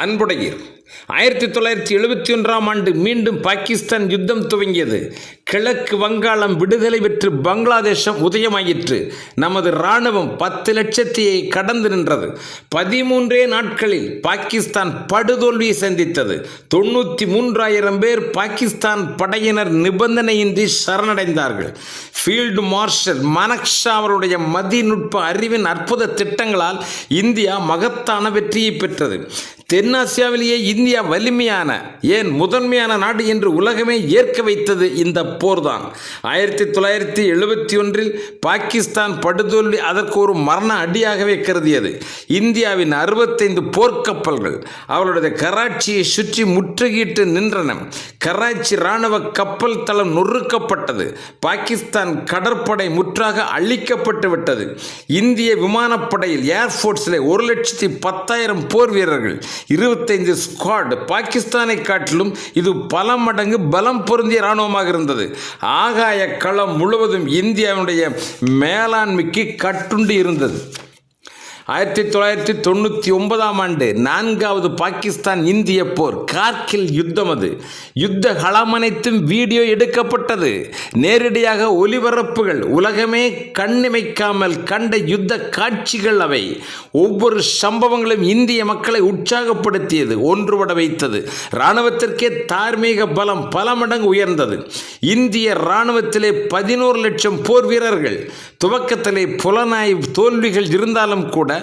அன்புடையீர். ஆயிரத்தி தொள்ளாயிரத்தி எழுபத்தி ஒன்றாம் ஆண்டு மீண்டும் பாகிஸ்தான் யுத்தம் துவங்கியது. கிழக்கு வங்காளம் விடுதலை பெற்று பங்களாதேசம் உதயமாயிற்று. நமது இராணுவம் பத்து லட்சத்தியை கடந்து நின்றது. பதிமூன்றே நாட்களில் பாகிஸ்தான் படுதோல்வியை சந்தித்தது. தொண்ணூற்றி மூன்றாயிரம் பேர் பாகிஸ்தான் படையினர் நிபந்தனையின்றி சரணடைந்தார்கள். ஃபீல்டு மார்ஷல் மனக்ஷா அவருடைய மதிநுட்ப அறிவின் அற்புத திட்டங்களால் இந்தியா மகத்தான வெற்றியை பெற்றது. தென்னாசியாவிலேயே இந்தியா வலிமையான ஏன் முதன்மையான நாடு என்று உலகமே ஏற்க வைத்தது இந்த போர் தான் ஆயிரத்தி தொள்ளாயிரத்தி எழுபத்தி ஒன்றில் பாகிஸ்தான் படுதோல்வி அதற்கு ஒரு மரண அடியாகவே கருதியது. இந்தியாவின் அறுபத்தைந்து போர்க்கப்பல்கள் அவர்களுடைய கராச்சியை சுற்றி முற்றுகையிட்டு நின்றன. கராச்சி இராணுவ கப்பல் தளம் நொறுக்கப்பட்டது. பாகிஸ்தான் கடற்படை முற்றாக அழிக்கப்பட்டு விட்டது. இந்திய விமானப்படையில் ஏர்ஃபோர்ஸில் ஒரு லட்சத்தி பத்தாயிரம் போர் வீரர்கள் இருபத்தைந்து ஸ்குவாட் பாகிஸ்தானை காட்டிலும் இது பல மடங்கு பலம் பொருந்திய இராணுவமாக இருந்தது. ஆகாய களம் முழுவதும் இந்தியாவுடைய மேலாண்மைக்கு கட்டுண்டு இருந்தது. ஆயிரத்தி தொள்ளாயிரத்தி தொண்ணூற்றி ஒன்பதாம் ஆண்டு நான்காவது பாகிஸ்தான் இந்திய போர் கார்கில் யுத்தம் அது. யுத்த களமனைத்தும் வீடியோ எடுக்கப்பட்டது. நேரடியாக ஒலிபரப்புகள் உலகமே கண்ணிமைக்காமல் கண்ட யுத்த காட்சிகள் அவை. ஒவ்வொரு சம்பவங்களும் இந்திய மக்களை உற்சாகப்படுத்தியது ஒன்றுபட வைத்தது. இராணுவத்திற்கே தார்மீக பலம் பல மடங்கு உயர்ந்தது. இந்திய இராணுவத்திலே பதினோரு லட்சம் போர் வீரர்கள் துவக்கத்திலே புலனாய்வு தோல்விகள் இருந்தாலும் கூட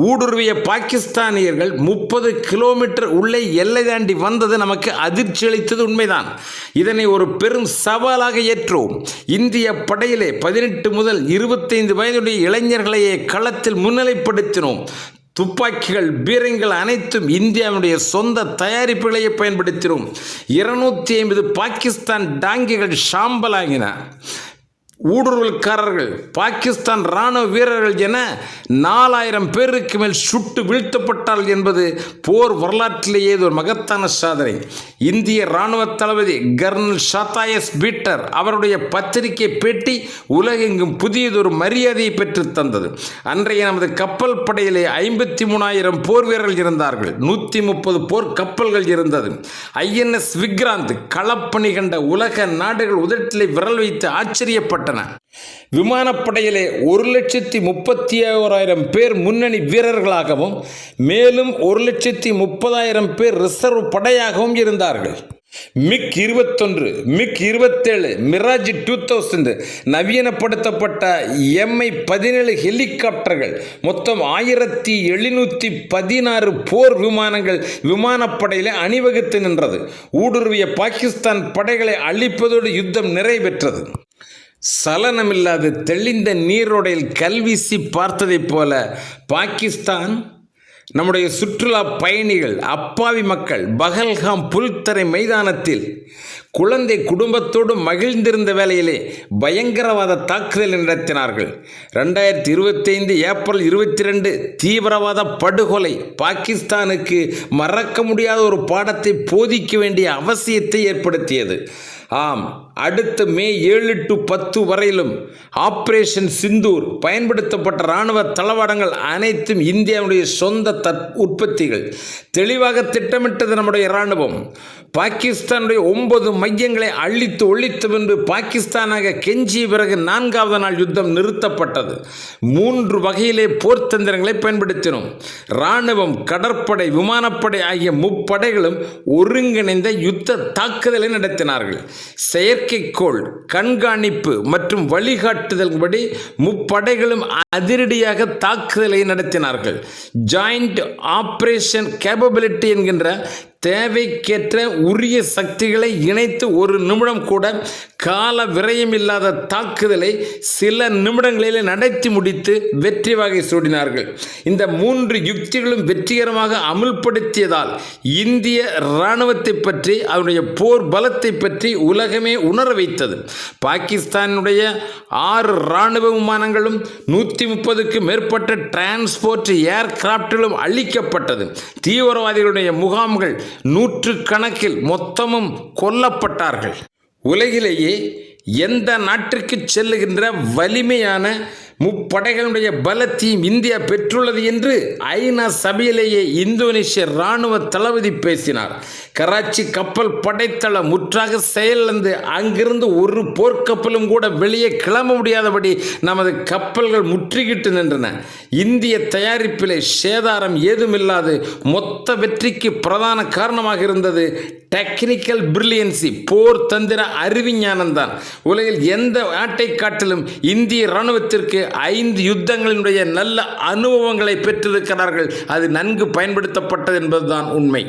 ஊடுருவிய பாகிஸ்தானியர்கள் முப்பது கிலோமீட்டர் உள்ளே எல்லை தாண்டி வந்தது நமக்கு அதிர்ச்சி அளித்தது உண்மைதான். இதனை ஒரு பெரும் சவாலாக ஏற்றோம். இந்திய படையிலே பதினெட்டு முதல் இருபத்தைந்து வயதுடைய இளைஞர்களையே களத்தில் முன்னிலைப்படுத்தினோம். துப்பாக்கிகள் பீரங்கள் அனைத்தும் இந்தியாவுடைய சொந்த தயாரிப்புகளையே பயன்படுத்தினோம். இருநூத்தி ஐம்பது பாகிஸ்தான் டாங்கிகள் ஷாம்பலாகின. ஊடுருவல்காரர்கள் பாகிஸ்தான் இராணுவ வீரர்கள் என நாலாயிரம் பேருக்கு மேல் சுட்டு வீழ்த்தப்பட்டால் என்பது போர் வரலாற்றிலேயே இது ஒரு மகத்தான சாதனை. இந்திய இராணுவ தளபதி கர்னல் ஷாத்தாயஸ் பீட்டர் அவருடைய பத்திரிகை பேட்டி உலகெங்கும் புதியதொரு மரியாதையை பெற்று தந்தது. அன்றைய நமது கப்பல் படையிலே ஐம்பத்தி மூணாயிரம் போர் வீரர்கள் இருந்தார்கள். நூற்றி முப்பது போர் கப்பல்கள் இருந்தது. ஐஎன்எஸ் விக்ராந்த் களப்பணி கண்ட உலக நாடுகள் உதட்டிலே விரல் வைத்து ஆச்சரியப்பட்டன விமானப்படையிலே ஒரு லட்சத்தி முப்பத்தி ஓராயிரம் பேர் முன்னணி வீரர்களாகவும் மேலும் ஒரு லட்சத்தி முப்பதாயிரம் பேர் ரிசர்வ் படையாகவும் இருந்தார்கள். மிக் இருபத்தொன்று மிக் இருபத்தேழு மிராஜ் டூ தௌசண்ட் நவீனப்படுத்தப்பட்ட எம்ஐ பதினேழு ஹெலிகாப்டர்கள் மொத்தம் ஆயிரத்தி எழுநூற்றி பதினாறு போர் விமானங்கள் விமானப்படையில் அணிவகுத்து நின்றது. ஊடுருவிய பாகிஸ்தான் படைகளை அழிப்பதோடு யுத்தம் நிறைவேற்றது. சலனமில்லாத தெளிந்த நீரோடையில் கல்வீசி பார்த்ததைப் போல பாகிஸ்தான் நம்முடைய சுற்றுலா பயணிகள் அப்பாவி மக்கள் பகல்காம் புல்தரை மைதானத்தில் குழந்தை குடும்பத்தோடு மகிழ்ந்திருந்த வேளையிலே பயங்கரவாத தாக்குதல் நடத்தினார்கள். ரெண்டாயிரத்தி இருபத்தைந்து ஏப்ரல் இருபத்தி ரெண்டு தீவிரவாத படுகொலை பாகிஸ்தானுக்கு மறக்க முடியாத ஒரு பாடத்தை போதிக்க வேண்டிய அவசியத்தை ஏற்படுத்தியது. ஆம் அடுத்த மே ஏழு டு பத்து வரையிலும் ஆப்ரேஷன் சிந்தூர் பயன்படுத்தப்பட்ட இராணுவ தளவாடங்கள் அனைத்தும் இந்தியாவுடைய சொந்த தற் உற்பத்திகள். தெளிவாக திட்டமிட்டது நம்முடைய இராணுவம். பாகிஸ்தானுடைய ஒன்பது மையங்களை அழித்து ஒழித்து பின்பு பாகிஸ்தானாக கெஞ்சிய பிறகு நான்காவது நாள் யுத்தம் நிறுத்தப்பட்டது. மூன்று வகையிலே போர்த்தந்திரங்களை பயன்படுத்தினோம். இராணுவம் கடற்படை விமானப்படை ஆகிய முப்படைகளும் ஒருங்கிணைந்த யுத்த தாக்குதலை நடத்தினார்கள். செயற்கைக்கோள் கண்காணிப்பு மற்றும் வழிகாட்டுதல்படி முப்படைகளும் அதிரடியாக தாக்குதலை நடத்தினார்கள். ஜாயிண்ட் ஆபரேஷன் கேபபிலிட்டி என்கின்ற தேவைக்கேற்ற உரிய சக்திகளை இணைத்து ஒரு நிமிடம் கூட கால விரயம் இல்லாத தாக்குதலை சில நிமிடங்களில் நடத்தி முடித்து வெற்றி வகை சூடினார்கள். இந்த மூன்று யுக்திகளும் வெற்றிகரமாக அமுல்படுத்தியதால் இந்திய இராணுவத்தை பற்றி அதனுடைய போர் பலத்தை பற்றி உலகமே உணர வைத்தது. பாகிஸ்தானுடைய ஆறு இராணுவ விமானங்களும் நூற்றி முப்பதுக்கு மேற்பட்ட டிரான்ஸ்போர்ட் ஏர்கிராப்டிலும் அழிக்கப்பட்டது. தீவிரவாதிகளுடைய முகாம்கள் நூற்று கணக்கில் மொத்தமும் கொல்லப்பட்டார்கள். உலகிலேயே எந்த நாட்டிற்கு செல்லுகின்ற வலிமையான முப்படைகளுடைய பலத்தையும் இந்தியா பெற்றுள்ளது என்று ஐநா சபையிலேயே இந்தோனேஷிய இராணுவ தளபதி பேசினார். கராச்சி கப்பல் படைத்தளம் முற்றாக செயலிழந்து அங்கிருந்து ஒரு போர்க்கப்பலும் கூட வெளியே கிளம்ப முடியாதபடி நமது கப்பல்கள் முற்றுகிட்டு நின்றன. இந்திய தயாரிப்பிலே சேதாரம் ஏதுமில்லாது மொத்த வெற்றிக்கு பிரதான காரணமாக இருந்தது டெக்னிக்கல் பிரில்லியன்சி போர் தந்திர அறிவிஞானம்தான் உலகில் எந்த நாட்டை காட்டிலும் இந்திய இராணுவத்திற்கு ஐந்து யுத்தங்களினுடைய நல்ல அனுபவங்களை பெற்றிருக்கிறார்கள். அது நன்கு பயன்படுத்தப்பட்டது என்பதுதான் உண்மை.